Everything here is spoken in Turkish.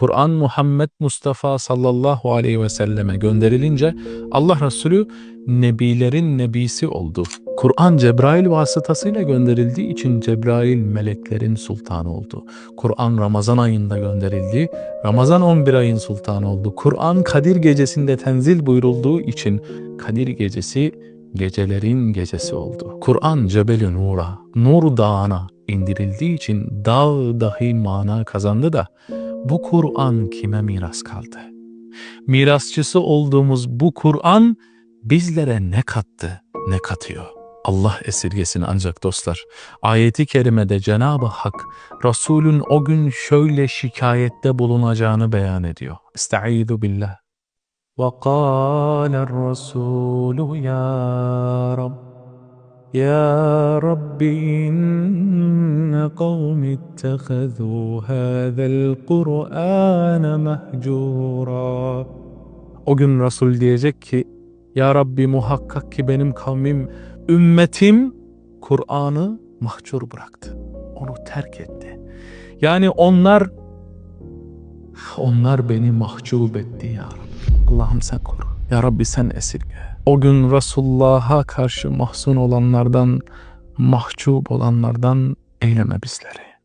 Kur'an Muhammed Mustafa sallallahu aleyhi ve selleme gönderilince Allah Resulü nebilerin nebisi oldu. Kur'an Cebrail vasıtasıyla gönderildiği için Cebrail meleklerin sultanı oldu. Kur'an Ramazan ayında gönderildi. Ramazan 11 ayın sultanı oldu. Kur'an Kadir gecesinde tenzil buyurulduğu için Kadir gecesi gecelerin gecesi oldu. Kur'an Cebel-i Nur'a, Nur Dağı'na indirildiği için dağ dahi mana kazandı da bu Kur'an kime miras kaldı? Mirasçısı olduğumuz bu Kur'an bizlere ne kattı, ne katıyor? Allah esirgesin ancak dostlar. Ayeti kerimede Cenab-ı Hak Resulün o gün şöyle şikayette bulunacağını beyan ediyor. Estaizu billah. وقال الرسول يا رب يا رب إن قوم اتخذوا هذا القرآن مهجورا O gün Resul diyecek ki Ya Rabbi muhakkak ki benim kavmim, ümmetim Kur'an'ı mahcur bıraktı. Onu terk etti. Yani onlar onlar beni mahcup etti ya Rabbi. Allah'ım sen koru. Ya Rabbi sen esirge. O gün Resulullah'a karşı mahzun olanlardan, mahcup olanlardan eyleme bizleri.